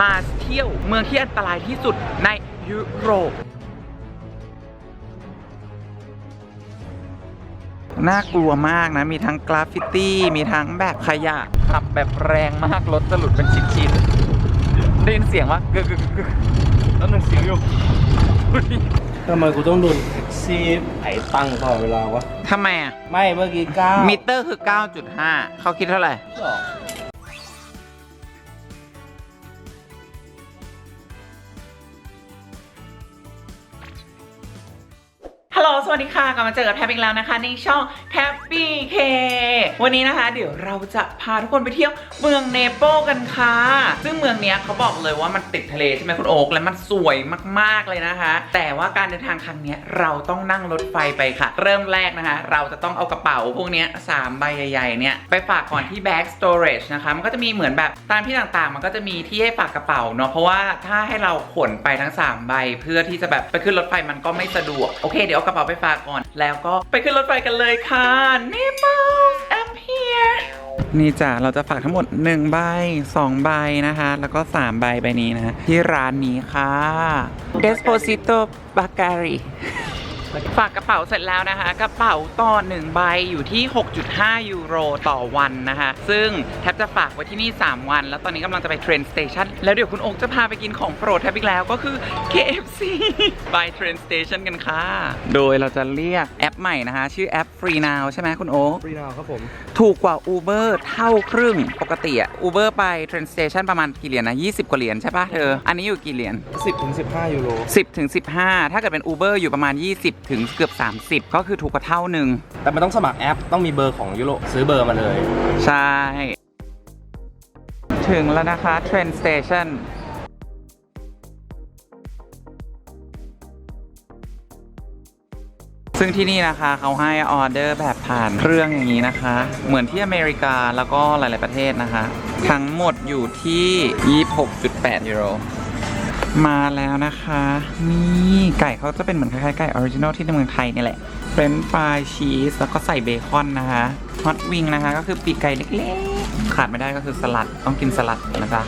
พาเที่ยวเมืองที่อันตรายที่สุดในยุโรป น่ากลัวมากนะ มีทั้งกราฟฟิตี้ มีทั้งแบบขยะ ขับแบบแรงมาก รถจะหลุดเป็นชิ้นๆ ได้ยินเสียงว่ากึกกึกกึกแล้วหนึ่งเสียงอยู่ทำไมกูต้องโดนแท็กซี่ไอ้ตังค์ตลอดเวลาวะทำไมอะ ไม่เมื่อกี้เก้ามิเตอร์คือ 9.5 เขาคิดเท่าไหร่หรอฮั วัสดีค่ะกลับมาเจอกับแท็บอีกแล้วนะคะ ในช่องแท็บปี้เควันนี้นะคะ เดี๋ยวเราจะพาทุกคนไปเที่ยวเมืองเนโปลกันค่ะ ซึ่งเมืองเนี้ยเขาบอกเลยว่ามันติดทะเลใช่ไหมคุณโอ๊กและมันสวยมากๆเลยนะคะ แต่ว่าการเดินทางครั้งเนี้ยเราต้องนั่งรถไฟไปค่ะ เริ่มแรกนะคะ เราจะต้องเอากระเป๋าพวกเนี้ยสามใบใหญ่ๆเนี่ยไปฝากก่อนที่ bag storage นะคะมันก็จะมีเหมือนแบบตามที่ต่างๆ มันก็จะมีที่ให้ฝากกระเป๋าเนาะเพราะว่าถ้าให้เราขนไปทั้ง 3 ใบ เพื่อที่จะแบบไปขึ้นรถไฟมันก็ไม่สะดวกโอเคเดี๋ยวเอากระเป๋าไปปากก่อน แล้วก็ไปขึ้นรถไฟกันเลยค่ะนี่ป้า I'm here นี่จ้ะเราจะฝากทั้งหมด1ใบ2ใบนะคะ แล้วก็ 3 ใบใบนี้นะ ที่ร้านนี้ค่ะ Desposito Bagari ฝากกระเป๋าเสร็จแล้วนะคะ กระเป๋าต่อ1ใบอยู่ที่ 6.5 ยูโรต่อวันนะคะ ซึ่งแทบจะฝากไว้ที่นี่ 3 วัน แล้วตอนนี้กำลังจะไปเทรนสเตชันแล้วเดี๋ยวคุณโอ๊กจะพาไปกินของโปรดแทบอีกแล้วก็คือ KFC ไปเทรนสเตชันกันค่ะ โดยเราจะเรียกแอปใหม่นะคะ ชื่อแอป Free Now ใช่ไหมคุณโอ๊กฟรีนาวครับผม ถูกกว่า Uber เท่าครึ่งปกติอะ Uber ไป train station ประมาณกี่เหรียญนะ20 กว่าเหรียญใช่ปะเธอ อันนี้อยู่กี่เหรียญ10ถึง15ยูโร10ถึง15 ถ้าเกิดเป็น Uber อยู่ประมาณ 20ถึงเกือบ 30 ก็คือถูกกว่าเท่าหนึ่ง แต่มันต้องสมัครแอปต้องมีเบอร์ของยุโรปซื้อเบอร์มาเลย ใช่ ถึงแล้วนะคะ train station ซึ่งที่นี่นะคะเขาให้ออเดอร์แบบผ่านเครื่องอย่างนี้นะคะ เหมือนที่อเมริกาแล้วก็หลาย ๆ ประเทศนะคะ ทั้งหมดอยู่ที่ 26.8 ยูโร มาแล้วนะคะ นี่ไก่เขาจะเป็นเหมือนคล้ายๆไก่ออริจินอลที่ในเมืองไทยนี่แหละเฟรนช์ฟรายชีสแล้วก็ใส่เบคอนนะคะฮอตวิงนะคะ ก็คือปีกไก่เล็กๆ ขาดไม่ได้ก็คือสลัดต้องกินสลัดนะจ๊ะ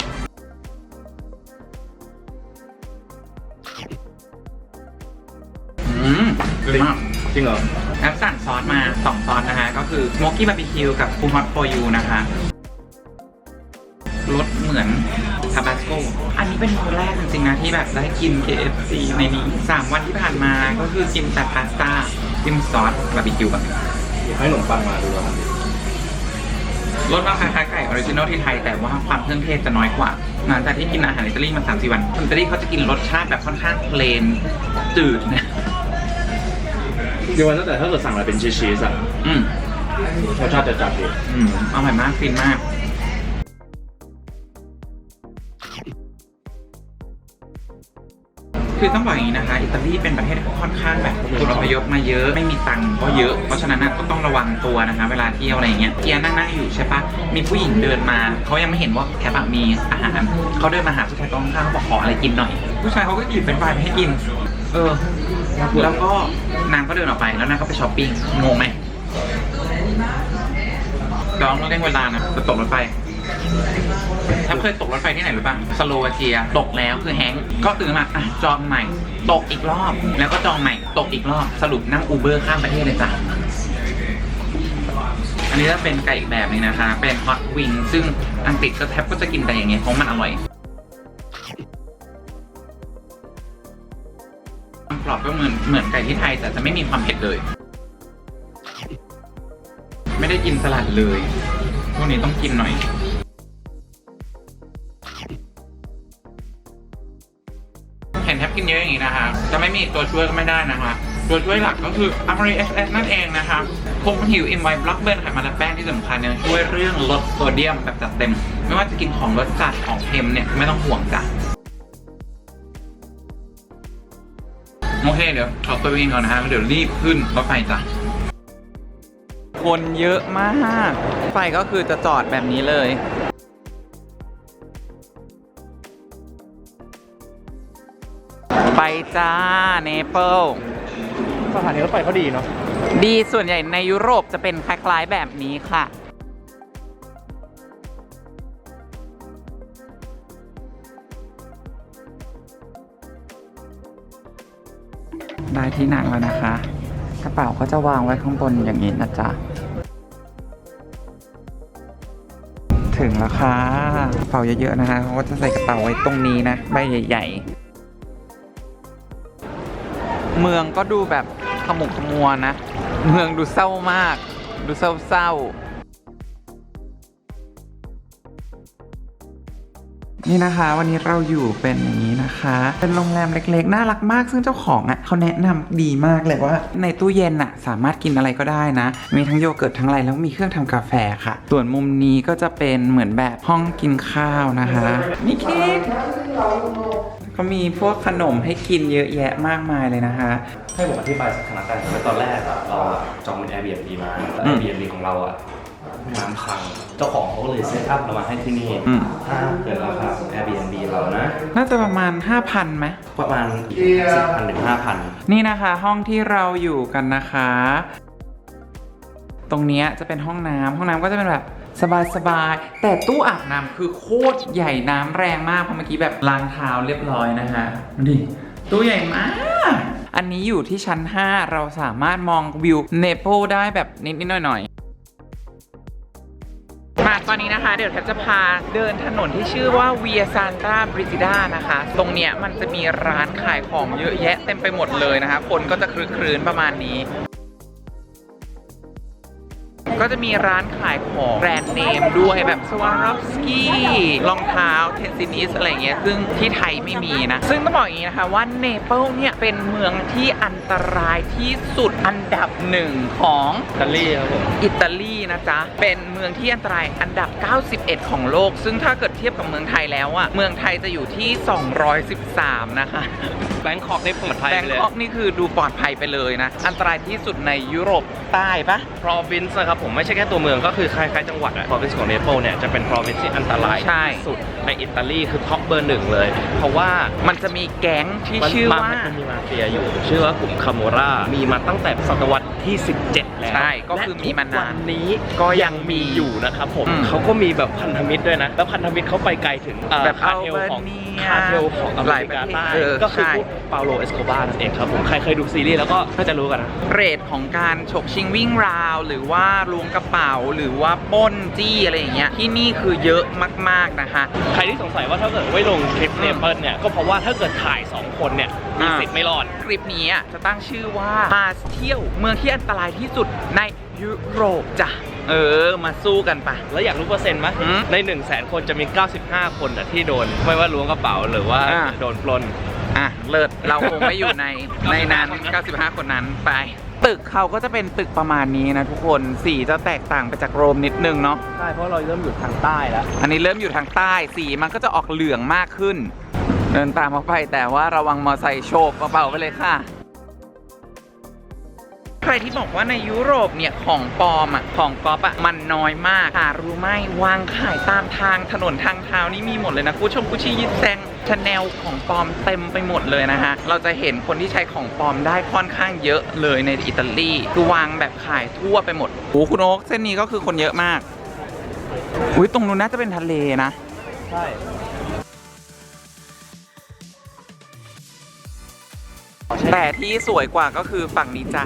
อืมดีมากจริงเหรอแอปสั่งซอสมา 2 ซอสนะคะ ก็คือ Smoky Barbecue กับ Full Hot for You นะคะ รสเหมือนทาบาสโก อันนี้เป็นมื้อแรกจริงๆนะที่แบบได้กิน KFC ในนี้3วันที่ผ่านมาก็คือกินแต่พาสต้าจิ้มซอสบาร์บีคิวแบบเดี๋ยวให้ขนมปังมาดูแล้วกันรสมันคล้ายๆไก่ออริจินอลที่ไทยแต่ว่าความเครื่องเทศจะน้อยกว่า หลังจากที่กินอาหารอิตาลีมา3 4วันคนอิตาลีเขาจะกินรสชาติแบบค่อนข้างเพลนจืดนะเดี๋ยววันตั้งแต่ถ้าเกิดสั่งอะไรเป็นชีสชีสอะอืมรสชาติจะจัดดีอืมอร่อยมากฟินมาก คือต้องบอกอย่างนี้นะคะอิตาลีเป็นประเทศที่ค่อนข้างแบบคนอพยพมาเยอะไม่มีตังค์ก็เยอะ เพราะฉะนั้นน่ะก็ต้องระวังตัวนะคะ เวลาเที่ยวอะไรอย่างเงี้ยเกียร์นั่งนั่งอยู่ใช่ปะมีผู้หญิงเดินมาเขายังไม่เห็นว่าแคปมีอาหารเขาเดินมาหาผู้ชายตรงข้างเขาบอกขออะไรกินหน่อย ผู้ชายเขาก็หยิบเป็นไฟมาให้กิน เออ แล้วก็นางก็เดินออกไปแล้วนางก็ไปช้อปปิ้งงงไหมน้องต้องเร่งเวลานะจะตกรถไฟ ถ้าเคยตกรถไฟที่ไหนหรือเปล่าสโลวาเกีย ตกแล้วคือแฮงก์ก็ตื่นมาอะจองใหม่ ตกอีกรอบ แล้วก็จองใหม่ ตกอีกรอบ สรุปนั่งอูเบอร์ข้ามประเทศเลยจ้ะ อันนี้จะเป็นไก่อีกแบบหนึงนะคะ เป็นฮอตวิงซึ่งอังกฤษก็แทบก็จะกินแต่อย่างเงี้ยเพราะมันอร่อยความกรอบก็เหมือนเหมือนไก่ที่ไทย แต่จะไม่มีความเผ็ดเลย ไม่ได้กินสลัดเลยพวกนี้ต้องกินหน่อย นี้นะคะ จะไม่มีตัวช่วยก็ไม่ได้นะคะ ตัวช่วยหลักก็คือ a m a r i SS นั่นเองนะคะคงผิวอินไวบล็อกเบิร์นไขมันและแป้งที่สำคัญเนี่ยช่วยเรื่องลดโซเดียมแบบจัดเต็ม ไม่ว่าจะกินของรสจัดของเค็มเนี่ยไม่ต้องห่วงจ้ะโอเคเดี๋ยวขอตัวไปกินก่อนนะฮะเดี๋ยวรีบขึ้นรถไฟจ้ะคนเยอะมากไฟก็คือจะจอดแบบนี้เลย ไปจ้าเนเปิลสถานีรถไฟเขาดีเนาะดีส่วนใหญ่ในยุโรปจะเป็นคล้ายๆแบบนี้ค่ะได้ที่นั่งแล้วนะคะ กระเป๋าก็จะวางไว้ข้างบนอย่างนี้นะจ๊ะ ถึงแล้วค่ะกระเป๋าเยอะๆนะคะเขาก็จะใส่กระเป๋าไว้ตรงนี้นะ ใบใหญ่ ๆ เมืองก็ดูแบบขมุกขมัวนะ เมืองดูเศร้ามาก ดูเศร้าๆนี่นะคะวันนี้เราอยู่เป็นอย่างนี้นะคะ เป็นโรงแรมเล็กๆ น่ารักมากซึ่งเจ้าของอะเขาแนะนำดีมากเลยว่า ในตู้เย็นอะสามารถกินอะไรก็ได้นะ มีทั้งโยเกิร์ตทั้งอะไรแล้วมีเครื่องทำกาแฟค่ะ ส่วนมุมนี้ก็จะเป็นเหมือนแบบห้องกินข้าวนะคะ มีเค้ก เขามีพวกขนมให้กินเยอะแยะมากมายเลยนะคะ ให้ผมอธิบายสถานการณ์คือตอนแรกอะเราอะจองเป็น Airbnb มาแล้ว อืม Airbnb ของเราอะน้ำพังเจ้าของเขาก็เลยเซตอัพเรามาให้ที่นี่อืม ถ้าเกิดราคา Airbnb เรานะ น่าจะประมาณ 5,000ไหม ประมาณสิบพันถึงห้าพันนี่นะคะห้องที่เราอยู่กันนะคะ ตรงเนี้ยจะเป็นห้องน้ำห้องน้ำก็จะเป็นแบบ สบายๆแต่ตู้อาบน้ำคือโคตรใหญ่น้ำแรงมากเพราะเมื่อกี้แบบล้างเท้าเรียบร้อยนะคะดูดิตู้ใหญ่มาก อันนี้อยู่ที่ชั้น 5 เราสามารถมองวิวเนโปลได้แบบนิดๆหน่อยๆมาตอนนี้นะคะ เดี๋ยวแทบจะพาเดินถนนที่ชื่อว่าเวียซานตาบริจิดานะคะ ตรงเนี้ยมันจะมีร้านขายของเยอะแยะเต็มไปหมดเลยนะคะ คนก็จะคลึกครื้นประมาณนี้ ก็จะมีร้านขายของแบรนด์เนมด้วยแบบสวารอฟสกี้รองเท้าเทนซินิสอะไรเงี้ยซึ่งที่ไทยไม่มีนะ ซึ่งต้องบอกอย่างนี้นะคะว่าเนเปิลเนี่ยเป็นเมืองที่อันตรายที่สุดอันดับหนึ่งของอิตาลีครับผมอิตาลีนะจ๊ะ เป็นเมืองที่อันตรายอันดับ 91 ของโลก ซึ่งถ้าเกิดเทียบกับเมืองไทยแล้วอะเมืองไทยจะอยู่ที่ 213 นะคะแบงคอกได้ปลอดภัยแบไปงเลยคอกนี่คือดูปลอดภัยไปเลยนะ อันตรายที่สุดในยุโรปใต้ปะ province นะครับผมไม่ใช่แค่ตัวเมืองก็คือคล้ายๆจังหวัดอะ province ของเนเปิลเนี่ยจะเป็น province ที่อันตรายใช่ ที่สุดในอิตาลีคือท็อปเบอร์หนึ่งเลย เพราะว่ามันจะมีแก๊งที่มันชื่อมาว่า มันมีมาเฟียอยู่ ชื่อว่ากลุ่มคาโมรามีมาตั้งแต่ศตวรรษ ที่ 17 แล้วใช่ก็คือมีมานานและทุกวันนี้ก็ยังมีอยู่นะครับผมอืมเขาก็มีแบบพันธมิตรด้วยนะ แล้วพันธมิตรเขาไปไกลถึงเอ่อแบบคาเทลของอัลเบเนียคาเทลของอเมริกาใต้หลายประเทศเออก็คือใช่ พวกเปาโลเอสโคบานั่นเองครับผมใครเคยดูซีรีส์แล้วก็น่าจะรู้กันนะ เรทของการฉกชิงวิ่งราว หรือว่าลวงกระเป๋าหรือว่าปล้นจี้อะไรอย่างเงี้ยที่นี่คือเยอะมากๆนะคะ ใครที่สงสัยว่าถ้าเกิดไม่ลงคลิปอืมเนเปิลเนี่ยก็เพราะว่าถ้าเกิดถ่าย 2 คนเนี่ยมีอ่าสิทธิ์ไม่รอด คลิปนี้อะจะตั้งชื่อว่ามาเที่ยวเมืองที่อันตรายที่สุดในยุโรปจ้ะเออ มาสู้กันปะ แล้วอยากรู้เปอร์เซ็นต์ไหมอืมใน1 0 0 0 0แสนคนจะมี 95 คนอะที่โดน ไม่ว่าล้วงกระเป๋าหรือว่าอ่าโดนปล้นอะ เลิศ เราคงไม่อยู่ในในนั้น 95 คนนั้นไป ตึกเขาก็จะเป็นตึกประมาณนี้นะทุกคนสีจะแตกต่างไปจากโรมนิดนึงเนาะใช่เพราะเราเริ่มอยู่ทางใต้แล้ว อันนี้เริ่มอยู่ทางใต้สีมันก็จะออกเหลืองมากขึ้น เดินตามเขาไปแต่ว่าระวังมอไซค์โชกกระเป๋าไปเลยค่ะ ใครที่บอกว่าในยุโรปเนี่ยของปลอมอะของก๊อปอะมันน้อยมากหารู้ไหมวางขายตามทางถนนทางเท้านี่มีหมดเลยนะกูชมกูชี่ยิปแซงชาแนลของปลอมเต็มไปหมดเลยนะฮะเราจะเห็นคนที่ใช้ของปลอมได้ค่อนข้างเยอะเลยในอิตาลีคือวางแบบขายทั่วไปหมดโอ้คุณโอ๊คเส้นนี้ก็คือคนเยอะมากอุ้ยตรงนู้นน่าจะเป็นทะเลนะ ใช่ แต่ที่สวยกว่าก็คือฝั่งนี้จ้ะ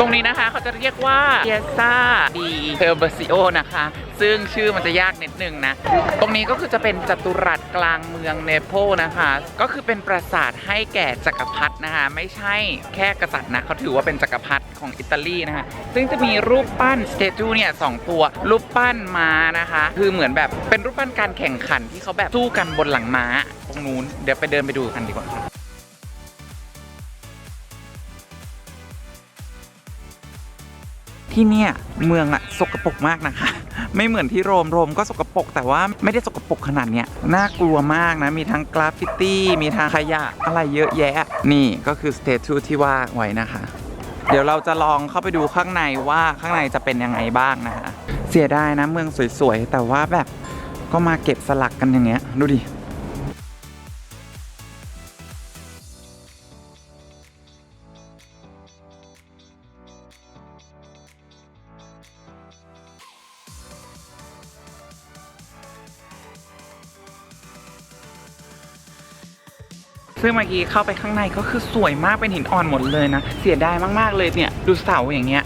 ตรงนี้นะคะเขาจะเรียกว่าเ i ยซาดีเ e อร์เบซิโอนะคะ ซึ่งชื่อมันจะยากนิดนึงนะ ตรงนี้ก็คือจะเป็นจัตุรัสกลางเมืองเนโปลนะคะ ก็คือเป็นปราสาทให้แก่จักรพรรดินะคะ ไม่ใช่แค่กษัตริย์นะเขาถือว่าเป็นจักรพรรดิของอิตาลีนะคะ ซึ่งจะมีรูปปั้นสเตจูเนี่ยสองตัว รูปปั้นม้านะคะ คือเหมือนแบบเป็นรูปปั้นการแข่งขันที่เขาแบบสู้กันบนหลังม้า ตรงนู้นเดี๋ยวไปเดินไปดูกันดีกว่าค่ะ ที่เนี่ยเมืองอะสกปรกมากนะคะ ไม่เหมือนที่โรมโรมก็สกปรกแต่ว่าไม่ได้สกปรกขนาดเนี้ยน่ากลัวมากนะ มีทั้งกราฟฟิตี้ มีทั้งขยะอะไรเยอะแยะ นี่ก็คือสเตทูที่ว่าไว้นะคะ เดี๋ยวเราจะลองเข้าไปดูข้างในว่าข้างในจะเป็นยังไงบ้างนะคะ เสียดายนะเมืองสวยๆ แต่ว่าแบบก็มาเก็บสลักกันอย่างเงี้ยดูดิ ซึ่งเมื่อกี้เข้าไปข้างในก็คือสวยมากเป็นหินอ่อนหมดเลยนะ เสียดายมากๆเลยเนี่ย ดูเสาอย่างเงี้ย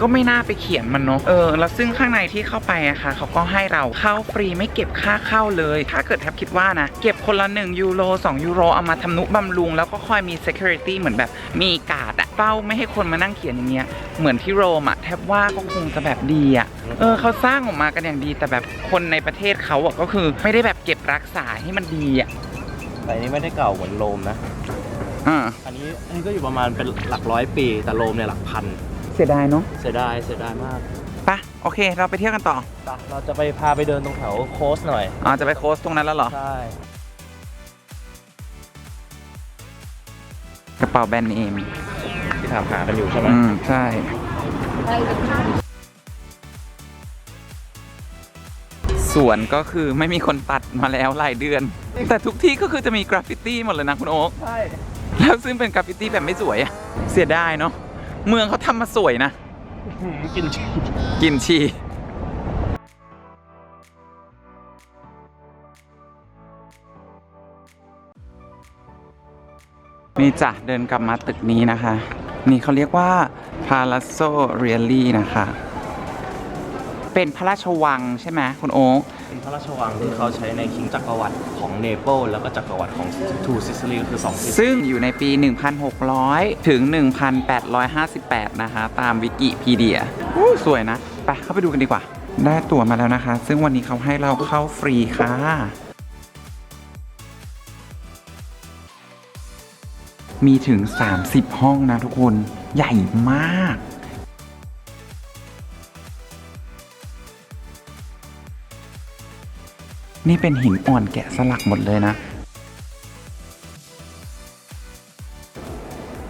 ก็ไม่น่าไปเขียนมันเนาะ เออ แล้วซึ่งข้างในที่เข้าไปอะค่ะ เขาก็ให้เราเข้าฟรีไม่เก็บค่าเข้าเลย ถ้าเกิดแทบคิดว่านะ เก็บคนละ 1 ยูโร 2 ยูโร เอามาทำนุบำรุง แล้วก็คอยมี security เหมือนแบบมีกาดอะเป้าไม่ให้คนมานั่งเขียนอย่างเงี้ย เหมือนที่โรมอะแทบว่าก็คงจะแบบดีอะเออ เขาสร้างออกมากันอย่างดี แต่แบบคนในประเทศเขาอะก็คือไม่ได้แบบเก็บรักษาให้มันดีอะ แต่อันนี้ไม่ได้เก่าเหมือนโรมนะ อ่าอันนี้อันนี้ก็อยู่ประมาณเป็นหลักร้อยปี แต่โรมเนี่ยหลักพัน เสียดายเนาะเสียดายเสียดายมากไปะโอเค เราไปเที่ยวกันต่อไปเราจะไปพาไปเดินตรงแถวโคสหน่อยอ๋อจะไปโค้ชตรงนั้นแล้วเหรอ ใช่ กระเป๋าแบรนด์เนมที่ถามหากันอยู่ใช่ไหมอืม ใช่ วนก็คือไม่มีคนตัดมาแล้วหลายเดือน แต่ทุกที่ก็คือจะมีกราฟฟิตี้หมดเลยนะคุณโอ๊คใช่แล้วซึ่งเป็นกราฟฟิตี้แบบไม่สวยอะเสียดายเนาะเมืองเขาทำมาสวยนะกินชีกินชีนี่จ้ะเดินกลับมาตึกนี้นะคะ นี่เขาเรียกว่า Palazzo Reali นะคะ เป็นพระราชวังใช่ไหมคุณโอ๊คเป็นพระราชวังที่เขาใช้ในคิงจักรวรรดิของเนเปิลแล้วก็จักรวรรดิของทูซิซิลีก็คือ2ซิซิลีซึ่งอยู่ในปี 1600 ถึง 1858 นะคะ ตามวิกิพีเดียอู้สวยนะ ไปเข้าไปดูกันดีกว่า ได้ตั๋วมาแล้วนะคะ ซึ่งวันนี้เขาให้เราเข้าฟรีค่ะ มีถึง 30 ห้องนะทุกคน ใหญ่มาก นี่เป็นหินอ่อนแกะสลักหมดเลยนะ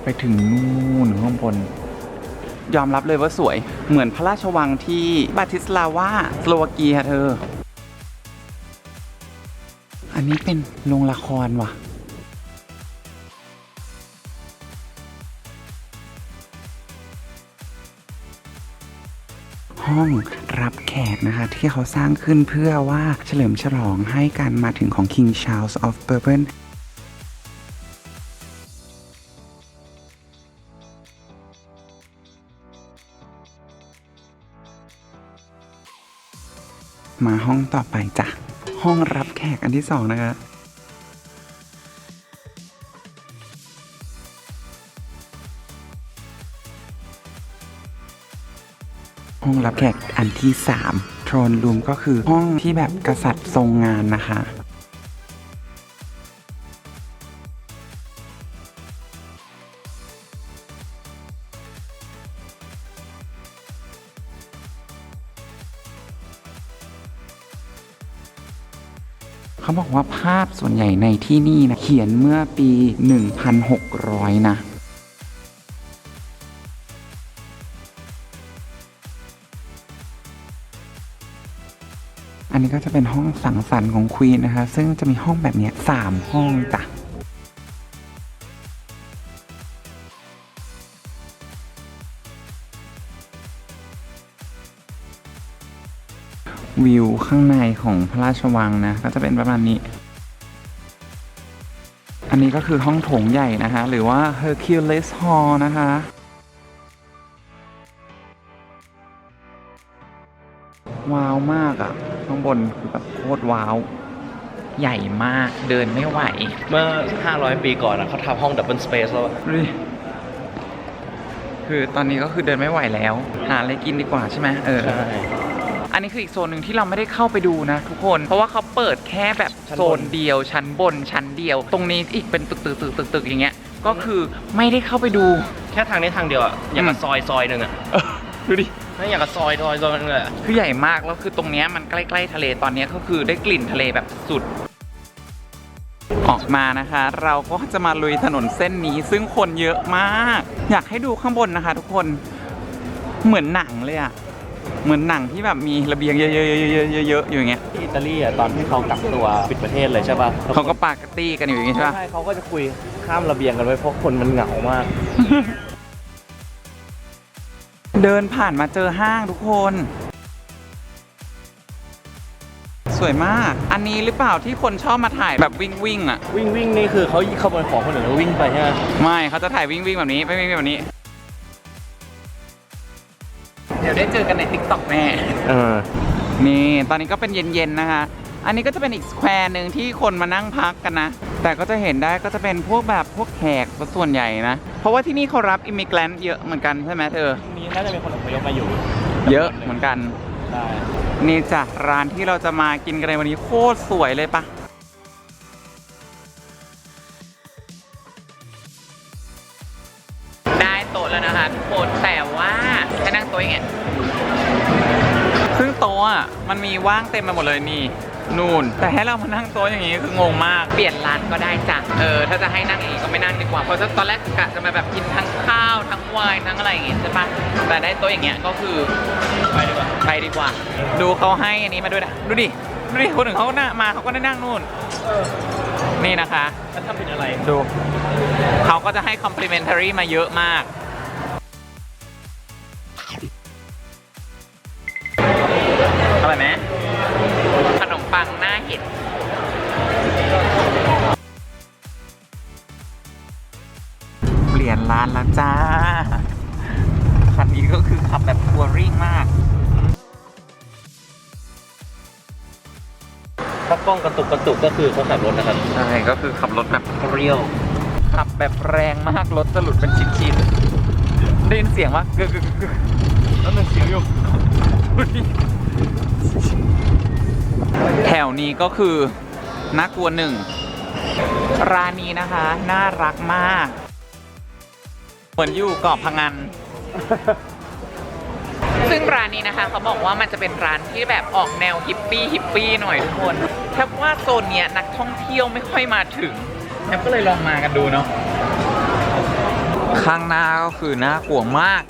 ไปถึงนู่นข้างบน ยอมรับเลยว่าสวย เหมือนพระราชวังที่บาติสลาวาสโลวาเกียเธอ อันนี้เป็นโรงละครว่ะห้อง รับแขกนะคะ ที่เขาสร้างขึ้นเพื่อว่าเฉลิมฉลองให้การมาถึงของ King Charles of Bourbon มาห้องต่อไปจ้ะ ห้องรับแขกอันที่สองนะคะ รับแขกอันที่ 3 โทรนรูมก็คือห้องที่แบบกษัตริย์ทรงงานนะคะเขาบอกว่าภาพส่วนใหญ่ในที่นี่นะเขียนเมื่อปี 1,600 นะ นนี้ก็จะเป็นห้องสังสรรค์ของควีนนะคะ ซึ่งจะมีห้องแบบนี้สามห้องจ้ะวิวข้างในของพระราชวังนะ ก็จะเป็นประมาณนี้ อันนี้ก็คือห้องโถงใหญ่นะคะ หรือว่า Hercules Hall นะคะ ว้าวมากอะ่ะ ข้างบนคือแบบโคตรว้าว ใหญ่มากเดินไม่ไหว เมื่อ 500 ปีก่อนอะเขาทำห้องดับเบิลสเปซแล้วอะดูดิคือตอนนี้ก็คือเดินไม่ไหวแล้ว หาอะไรกินดีกว่าใช่ไหมเออใช่อันนี้คืออีกโซนหนึ่งที่เราไม่ได้เข้าไปดูนะทุกคน เพราะว่าเขาเปิดแค่แบบชั้นบนโซนเดียวชั้นบนชั้นเดียว ตรงนี้อีกเป็นตึกตึกตึกตึกตึกอย่างเงี้ย ก็คือไม่ได้เข้าไปดู แค่ทางนี้ทางเดียวอะอย่างกับอืมซอยซอยหนึ่งอะเออดูดิ นั่นอย่างกับซอยซอยซอยหนึงเลยอะคือใหญ่มากแล้วคือตรงเนี้ยมันใกล้ๆทะเลตอนเนี้ยก็คือได้กลิ่นทะเลแบบสุด ออกมานะคะ เราก็จะมาลุยถนนเส้นนี้ ซึ่งคนเยอะมาก อยากให้ดูข้างบนนะคะ ทุกคนเหมือนหนังเลยอะเหมือนหนังที่แบบมีระเบียงเยอะๆๆๆๆๆอยู่อย่างเงี้ยที่อิตาลีอะตอนที่เขากักตัวปิดประเทศเลยใช่ป่ะเขาก็ปากกตี้กันอยู่อย่างงี้ใช่ปะ ใช่เขาก็จะคุยข้ามระเบียงกันไว้เพราะคนมันเหงามาก เดินผ่านมาเจอห้างทุกคนสสวยมาก อันนี้หรือเปล่าที่คนชอบมาถ่ายแบบวิ่งวิ่งๆอะ วิ่งวิ่งนี่คือเขาขโมยของคนอื่นแล้ววิ่งไปใช่ไหมไม่เขาจะถ่ายวิ่งวิ่งแบบนี้ไม่วิ่งแบบนี้ เดี๋ยวได้เจอกันใน t ิ k t o k แน่เออนี่ตอนนี้ก็เป็นเย็นๆนะคะ อันนี้ก็จะเป็นอีกสแควร์หนึ่งที่คนมานั่งพักกันนะ แต่ก็จะเห็นได้ก็จะเป็นพวกแบบพวกแขกซะส่วนใหญ่นะ เพราะว่าที่นี่เขารับอิมิเกรนต์เยอะเหมือนกันใช่ไหมเธอนี้น่าจะมีคนอพยพมาอยู่ เยอะเหมือนกันได้นี่จ้ะร้านที่เราจะมากินกันในวันนี้โคตรสวยเลยปะได้โต๊ะแล้วนะคะทุกคนแต่ว่าให้นั่งโต๊ะยังไงซึ่งโต๊ะอะมันมีว่างเต็มไปหมดเลยนี่ นู่น แต่ให้เรามานั่งโต๊ะอย่างนี้คืองงมาก เปลี่ยนร้านก็ได้จ้ะ เออ ถ้าจะให้นั่งอย่างนี้ก็ไม่นั่งดีกว่า เพราะตอนแรกกะจะมาแบบกินทั้งข้าวทั้งไวน์ทั้งอะไรอย่างงี้ใช่ปะแต่ได้โต๊ะอย่างเงี้ยก็คือไปดีกว่า ไปดีกว่า ดูเขาให้อันนี้มาด้วยนะ ดูดิ ดูดิ คนอื่นเขาหน้ามาเขาก็ได้นั่งนู่น นี่นะคะแล้วทำเป็นอะไร ดู เขาก็จะให้ complimentary มาเยอะมาก กล้องกระตุกกระตุกก็คือเขาขับรถนะครับ ใช่ก็คือขับรถแบบเรียว ขับแบบแรงมากรถจะหลุดเป็นชิ้นๆได้ยินเสียงว่ากึกกึกกึกแล้วมันเสียงอยู่แถวนี้ก็คือน่ากลัวหนึ่งร้านนี้นะคะ น่ารักมาก เหมือนอยู่เกาะพังงาน ซึ่งร้านนี้นะคะเขาบอกว่ามันจะเป็นร้านที่แบบออกแนวฮิปปี้ฮิปปี้หน่อยทุกคนแค่ว่าโซนเนี้ยนักท่องเที่ยวไม่ค่อยมาถึงแอปก็เลยลองมากันดูเนาะข้างหน้าก็คือน่ากลัวมาก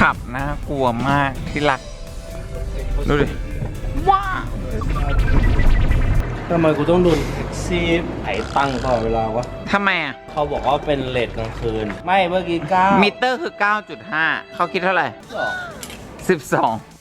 ขับน่ากลัวมากที่รัก ดูดิว้าทำไมกูต้องโดน ซี่ไอ้ตังค์ตลอดเวลาวะ ทำไมอะ เขาบอกว่าเป็นเลทกลางคืน ไม่เมื่อกี้เก้ามิเตอร์คือ 9.5 เขาคิดเท่าไหร่ สอง 12